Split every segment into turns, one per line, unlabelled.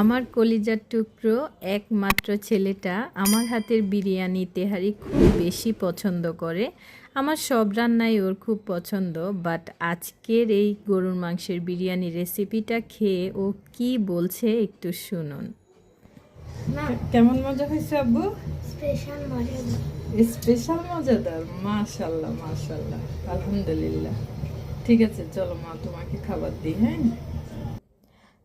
আমার কলিজার টুকরো একমাত্র ছেলেটা আমার হাতের বিরিয়ানি তেহারি খুব বেশি পছন্দ করে। আমার সব রান্নাই ওর খুব পছন্দ বাট আজকের এই গরুর মাংসের বিরিয়ানি রেসিপিটা খেয়ে ও কি বলছে একটু শুনুন।
কেমন মজা হয়েছে আব্বু?
স্পেশাল মজা।
স্পেশাল মজাদার মাশাল্লাহ মাশাল্লাহ আলহামদুলিল্লাহ। ঠিক আছে চলো মা তোমাকে খাবার দিই হ্যাঁ?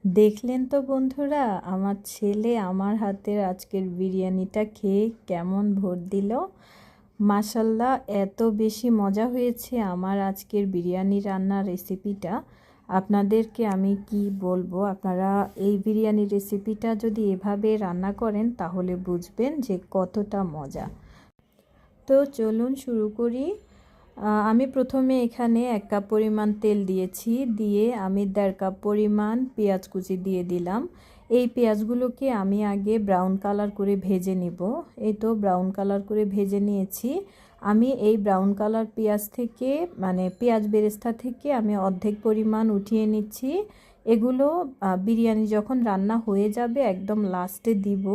দেখলেন তো বন্ধুরা, আমার ছেলে আমার হাতের আজকের বিরিয়ানিটা খেয়ে কেমন ভোট দিল। মাসাল্লাহ এত বেশি মজা হয়েছে আমার আজকের বিরিয়ানি রান্নার রেসিপিটা। আপনাদেরকে আমি কি বলব, আপনারা এই বিরিয়ানি রেসিপিটা যদি এভাবে রান্না করেন, তাহলে বুঝবেন যে কতটা মজা। তো চলুন শুরু করি। আমি প্রথমে এখানে এক কাপ পরিমাণ তেল দিয়েছি, দিয়ে আমি দেড় কাপ পরিমাণ পেঁয়াজ কুচি দিয়ে দিলাম। এই পেঁয়াজগুলোকে আমি আগে ব্রাউন কালার করে ভেজে নিব। এই তো ব্রাউন কালার করে ভেজে নিয়েছি। আমি এই ব্রাউন কালার পেঁয়াজ থেকে মানে পেঁয়াজ বেরেস্তা থেকে আমি অর্ধেক পরিমাণ উঠিয়ে নিচ্ছি। এগুলো বিরিয়ানি যখন রান্না হয়ে যাবে, একদম লাস্টে দিব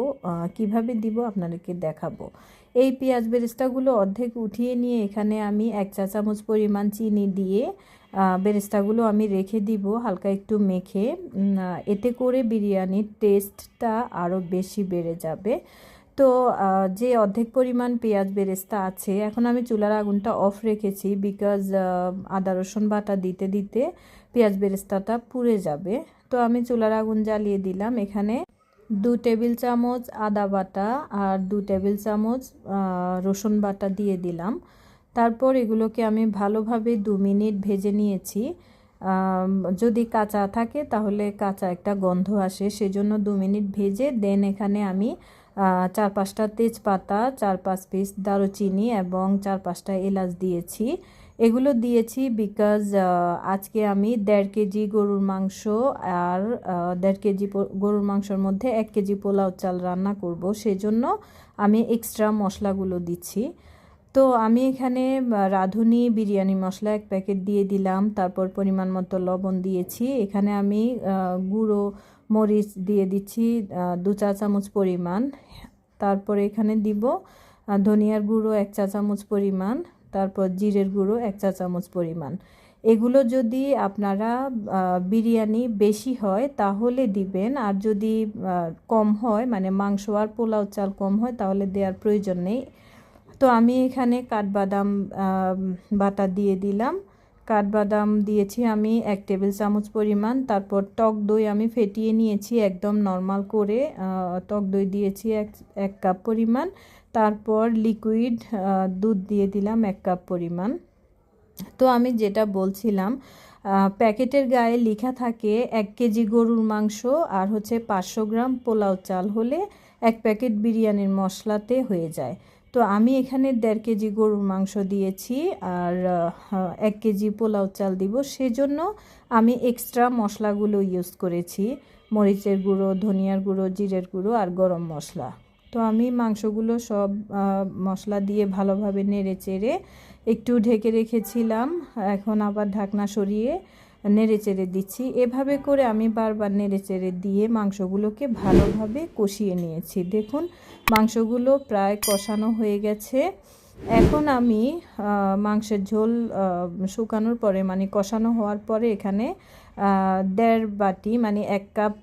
কীভাবে দিব আপনাদেরকে দেখাবো। এই পেঁয়াজ বেরেস্তাগুলো অর্ধেক উঠিয়ে নিয়ে এখানে আমি এক চা চামচ পরিমাণ চিনি দিয়ে বেরেস্তাগুলো আমি রেখে দিব হালকা একটু মেখে। এতে করে বিরিয়ানির টেস্টটা আরও বেশি বেড়ে যাবে। তো যে অর্ধেক পরিমাণ পেঁয়াজ বেরেস্তা আছে, এখন আমি চুলার আগুনটা অফ রেখেছি বিকজ আদা, রসুন বাটা দিতে দিতে পেঁয়াজ বেরেস্তাটা পুড়ে যাবে। তো, আমি চুলার আগুন জ্বালিয়ে দিলাম। এখানে দু টেবিল চামচ আদা বাটা আর দু টেবিল চামচ রসুন বাটা দিয়ে দিলাম। তারপর এগুলোকে আমি ভালোভাবে দু মিনিট ভেজে নিয়েছি। যদি কাঁচা থাকে তাহলে কাঁচা একটা গন্ধ আসে, সেজন্য দু মিনিট ভেজে দেন এখানে আমি চার পাঁচটা তেজপাতা, চার পাঁচ পিস দারুচিনি এবং চার পাঁচটা এলাচ দিয়েছি। এগুলো দিয়েছি বিকজ আজকে আমি দেড় কেজি গরুর মাংস আর দেড় কেজি গরুর মাংসের মধ্যে এক কেজি পোলাও চাল রান্না করব। সেজন্য আমি এক্সট্রা মশলাগুলো দিচ্ছি। তো আমি এখানে রাঁধুনি বিরিয়ানি মশলা এক প্যাকেট দিয়ে দিলাম। তারপর পরিমাণ মতো লবণ দিয়েছি। এখানে আমি গুঁড়ো মরিচ দিয়ে দিচ্ছি দু চা চামচ পরিমাণ। তারপর এখানে দিব ধনিয়ার গুঁড়ো এক চা চামচ পরিমাণ। তারপর জিরের গুঁড়ো এক চা চামচ পরিমাণ। এগুলো যদি আপনারা বিরিয়ানি বেশি হয় তাহলে দিবেন, আর যদি কম হয় মানে মাংস আর পোলাও চাল কম হয় তাহলে দেওয়ার প্রয়োজন নেই। তো আমি এখানে কাঠবাদাম বাটা দিয়ে দিলাম। কাঠবাদাম দিয়েছি আমি এক টেবিল চামচ পরিমাণ। তারপর টক দই আমি ফেটিয়ে নিয়েছি একদম নর্মাল করে। টক দই দিয়েছি এক এক কাপ পরিমাণ। তারপর লিকুইড দুধ দিয়ে দিলাম এক কাপ পরিমাণ। তো আমি যেটা বলছিলাম প্যাকেটের গায়ে লেখা থাকে এক কেজি গরুর মাংস আর হচ্ছে পাঁচশো গ্রাম পোলাও চাল হলে এক প্যাকেট বিরিয়ানির মশলাতে হয়ে যায়। তো আমি এখানে দেড় কেজি গরুর মাংস দিয়েছি আর এক কেজি পোলাও চাল দিব। সেজন্য আমি এক্সট্রা মশলাগুলো ইউজ করেছি। মরিচের গুঁড়ো, ধনিয়ার গুঁড়ো, জিরের গুঁড়ো আর গরম মশলা। তো আমি মাংসগুলো সব মশলা দিয়ে ভালোভাবে নেড়ে চেড়ে একটু ঢেকে রেখেছিলাম। এখন আবার ঢাকনা সরিয়ে নেড়ে চেড়ে দিচ্ছি। এভাবে করে আমি বারবার নেড়ে চেড়ে দিয়ে মাংসগুলোকে ভালোভাবে কষিয়ে নিয়েছি। দেখুন, মাংসগুলো প্রায় কষানো হয়ে গেছে। এখন আমি মাংসের ঝোল শুকানোর পরে মানে কষানো হওয়ার পরে এখানে দেড় বাটি মানে এক কাপ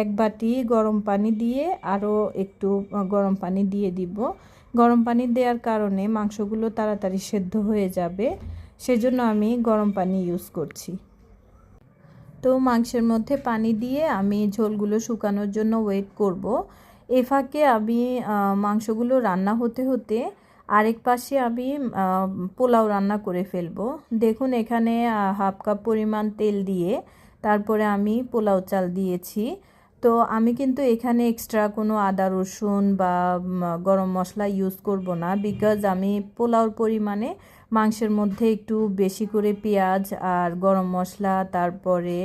এক বাটি গরম পানি দিয়ে আরও একটু গরম পানি দিয়ে দিব। গরম পানি দেওয়ার কারণে মাংসগুলো তাড়াতাড়ি সেদ্ধ হয়ে যাবে। সেজন্য আমি গরম পানি ইউজ করছি। তো মাংসের মধ্যে পানি দিয়ে আমি ঝোলগুলো শুকানোর জন্য ওয়েট করব। এ ফাঁকে আমি মাংসগুলো রান্না হতে হতে আরেক পাশে আমি পোলাও রান্না করে ফেলব। দেখুন এখানে হাফ কাপ পরিমাণ তেল দিয়ে তারপরে আমি পোলাও চাল দিয়েছি। তো আমি কিন্তু এখানে এক্সট্রা কোনো আদা, রসুন বা গরম মশলা ইউজ করব না বিকজ আমি পোলাওর পরিমাণে মাংসের মধ্যে একটু বেশি করে পেঁয়াজ আর গরম মশলা, তারপরে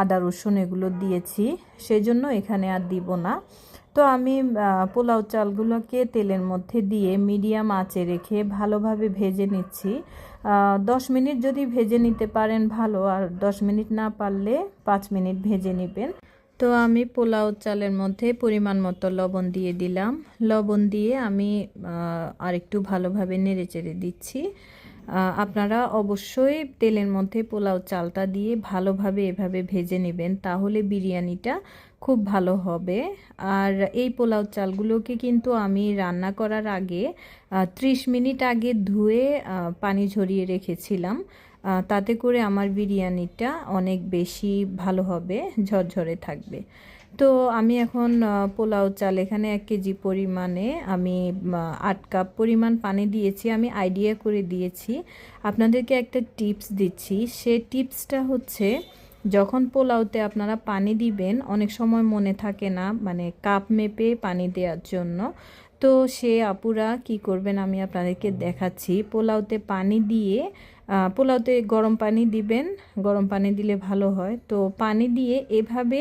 আদা, রসুন এগুলো দিয়েছি। সেই জন্য এখানে আর দিব না। তো আমি পোলাও চালগুলোকে তেলের মধ্যে দিয়ে মিডিয়াম আঁচে রেখে ভালোভাবে ভেজে নিচ্ছি। দশ মিনিট যদি ভেজে নিতে পারেন ভালো, আর দশ মিনিট না পারলে পাঁচ মিনিট ভেজে নেবেন। তো আমি পোলাও চালের মধ্যে পরিমাণ মতো লবণ দিয়ে দিলাম। লবণ দিয়ে আমি আরেকটু ভালোভাবে নেড়ে চেড়ে দিচ্ছি। আপনারা অবশ্যই তেলের মধ্যে পোলাও চালটা দিয়ে ভালোভাবে এভাবে ভেজে নেবেন, তাহলে বিরিয়ানিটা খুব ভালো হবে। আর এই পোলাও চালগুলোকে কিন্তু আমি রান্না করার আগে ত্রিশ মিনিট আগে ধুয়ে পানি ঝরিয়ে রেখেছিলাম। তাতে করে আমার বিরিয়ানিটা অনেক বেশি ভালো হবে, ঝরঝরে থাকবে। তো আমি এখন পোলাও চাল এখানে এক কেজি পরিমাণে আমি আট কাপ পরিমাণ পানি দিয়েছি, আমি আইডিয়া করে দিয়েছি। আপনাদেরকে একটা টিপস দিচ্ছি। সে টিপসটা হচ্ছে, যখন পোলাওতে আপনারা পানি দিবেন, অনেক সময় মনে থাকে না মানে কাপ মেপে পানি দেওয়ার জন্য। তো সে, আপুরা কি করবেন আমি আপনাদেরকে দেখাচ্ছি। পোলাওতে পানি দিয়ে পোলাওতে গরম পানি দিবেন। গরম পানি দিলে ভালো হয়। তো পানি দিয়ে এভাবে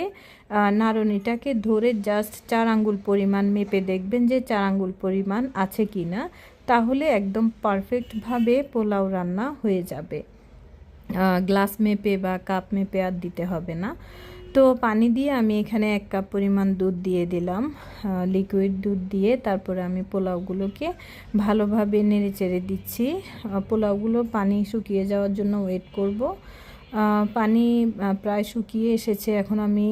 নাড়নিটাকে ধরে জাস্ট চার আঙ্গুল পরিমাণ মেপে দেখবেন যে চার আঙ্গুল পরিমাণ আছে কি না তাহলে একদম পারফেক্টভাবে পোলাও রান্না হয়ে যাবে। গ্লাস মেপে বা কাপ মেপে আর দিতে হবে না। তো পানি দিয়ে আমি এখানে এক কাপ পরিমাণ দুধ দিয়ে দিলাম লিকুইড দুধ দিয়ে। তারপরে আমি পোলাওগুলোকে ভালোভাবে নেড়ে চেড়ে দিচ্ছি পোলাওগুলো পানি শুকিয়ে যাওয়ার জন্য ওয়েট করব। পানি প্রায় শুকিয়ে এসেছে। এখন আমি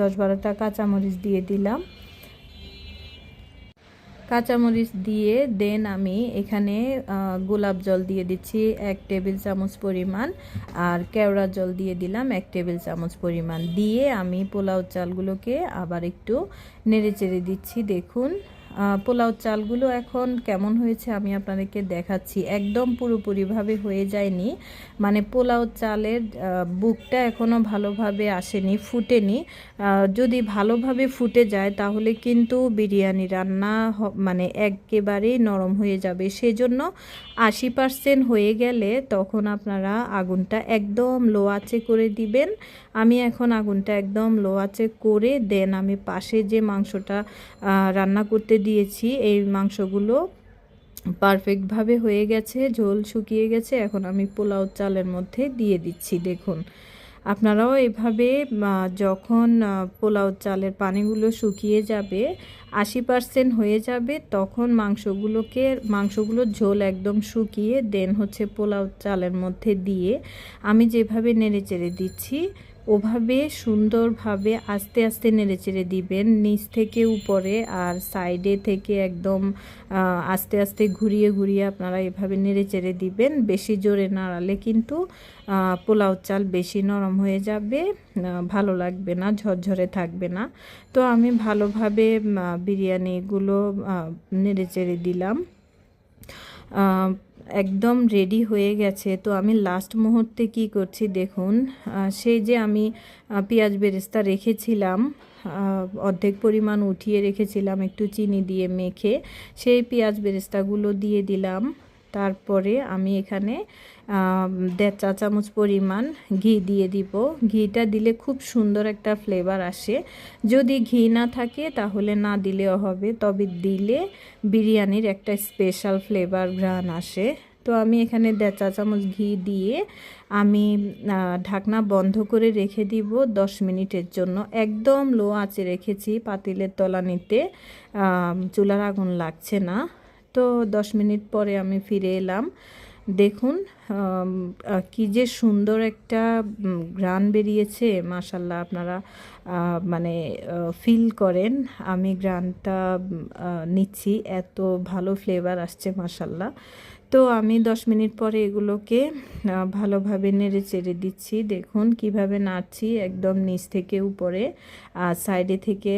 দশ বারোটা কাঁচামরিচ দিয়ে দিলাম। কাঁচামরিচ দিয়ে দেন আমি এখানে গোলাপ জল দিয়ে দিচ্ছি এক টেবিল চামচ পরিমাণ আর কেওড়া জল দিয়ে দিলাম এক টেবিল চামচ পরিমাণ। দিয়ে আমি পোলাও চালগুলোকে আবার একটু নেড়ে চেড়ে দিচ্ছি, দেখুন। পোলাও চালগুলো এখন কেমন হয়েছে আমি আপনাদেরকে দেখাচ্ছি। একদম পুরোপুরিভাবে হয়ে যায়নি। মানে পোলাও চালের বুকটা এখনও ভালোভাবে আসেনি, ফুটেনি। যদি ভালোভাবে ফুটে যায় তাহলে কিন্তু বিরিয়ানি রান্না মানে একেবারেই নরম হয়ে যাবে। সেজন্য আশি পার্সেন্ট হয়ে গেলে তখন আপনারা আগুনটা একদম লো আঁচে করে দিবেন। আমি এখন আগুনটা একদম লো আঁচে করে দেন। আমি পাশে যে মাংসটা রান্না করতে দিয়েছি, এই মাংসগুলো পারফেক্টভাবে হয়ে গেছে, ঝোল শুকিয়ে গেছে, এখন আমি পোলাও চালের মধ্যে দিয়ে দিচ্ছি, দেখুন। আপনারাও এভাবে যখন পোলাও চালের পানিগুলো শুকিয়ে যাবে, আশি পার্সেন্ট হয়ে যাবে, তখন মাংসগুলোকে, মাংসগুলোর ঝোল একদম শুকিয়ে দেন হচ্ছে পোলাও চালের মধ্যে দিয়ে আমি যেভাবে নেড়ে চেড়ে দিচ্ছি ওভাবে সুন্দরভাবে আস্তে আস্তে নেড়েচেড়ে দিবেন, নিচ থেকে উপরে আর সাইডে থেকে একদম আস্তে আস্তে ঘুরিয়ে ঘুরিয়ে আপনারা এভাবে নেড়েচেড়ে দিবেন। বেশি জোরে নাড়ালে কিন্তু পোলাও চাল বেশি নরম হয়ে যাবে ভালো লাগবে না, ঝরঝরে থাকবে না। তো আমি ভালোভাবে বিরিয়ানিগুলো নেড়েচেড়ে দিলাম। একদম রেডি হয়ে গেছে। তো আমি লাস্ট মুহূর্তে কি করছি দেখুন সেই যে আমি পেঁয়াজ বেরেস্তা রেখেছিলাম অর্ধেক পরিমাণ উঠিয়ে রেখেছিলাম একটু চিনি দিয়ে মেখে, সেই পেঁয়াজ বেরেস্তাগুলো দিয়ে দিলাম। তারপরে আমি এখানে দেড় চা চামচ পরিমাণ ঘি দিয়ে দিব। ঘিটা দিলে খুব সুন্দর একটা ফ্লেভার আসে। যদি ঘি না থাকে তাহলে না দিলেও হবে, তবে দিলে বিরিয়ানির একটা স্পেশাল ফ্লেভার ঘ্রাণ আসে। তো আমি এখানে দেড় চা চামচ ঘি দিয়ে আমি ঢাকনা বন্ধ করে রেখে দিব দশ মিনিটের জন্য। একদম লো আঁচে রেখেছি পাতিলের তলানিতে। চুলার আগুন লাগছে না। তো দশ মিনিট পরে আমি ফিরে এলাম। দেখুন কি যে সুন্দর একটা গ্রান বেরিয়েছে মাশাল্লাহ আপনারা মানে ফিল করেন। আমি গ্রানটা নিচ্ছি, এত ভালো ফ্লেভার আসছে মাশাল্লাহ তো আমি দশ মিনিট পরে এগুলোকে ভালোভাবে নেড়ে চেড়ে দিচ্ছি। দেখুন, কীভাবে নাড়ছি, একদম নিচ থেকে উপরে সাইডে থেকে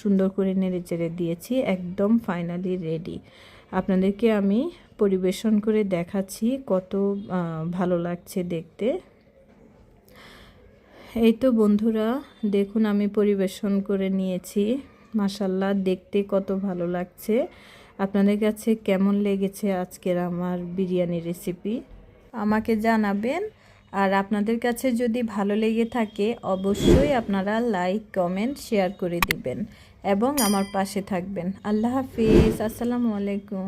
সুন্দর করে নেড়ে চেড়ে দিয়েছি, একদম ফাইনালি রেডি আপনাদেরকে আমি পরিবেশন করে দেখাচ্ছি কত ভালো লাগছে দেখতে। এই তো বন্ধুরা, দেখুন আমি পরিবেশন করে নিয়েছি। মাসাল্লাহ দেখতে কত ভালো লাগছে। আপনাদের কাছে কেমন লেগেছে আজকের আমার বিরিয়ানি রেসিপি? আমাকে জানাবেন। আর আপনাদের কাছে যদি ভালো লেগে থাকে, অবশ্যই আপনারা লাইক, কমেন্ট, শেয়ার করে দিবেন। এবং আমার পাশে থাকবেন। আল্লাহ হাফিজ। আসসালামু আলাইকুম।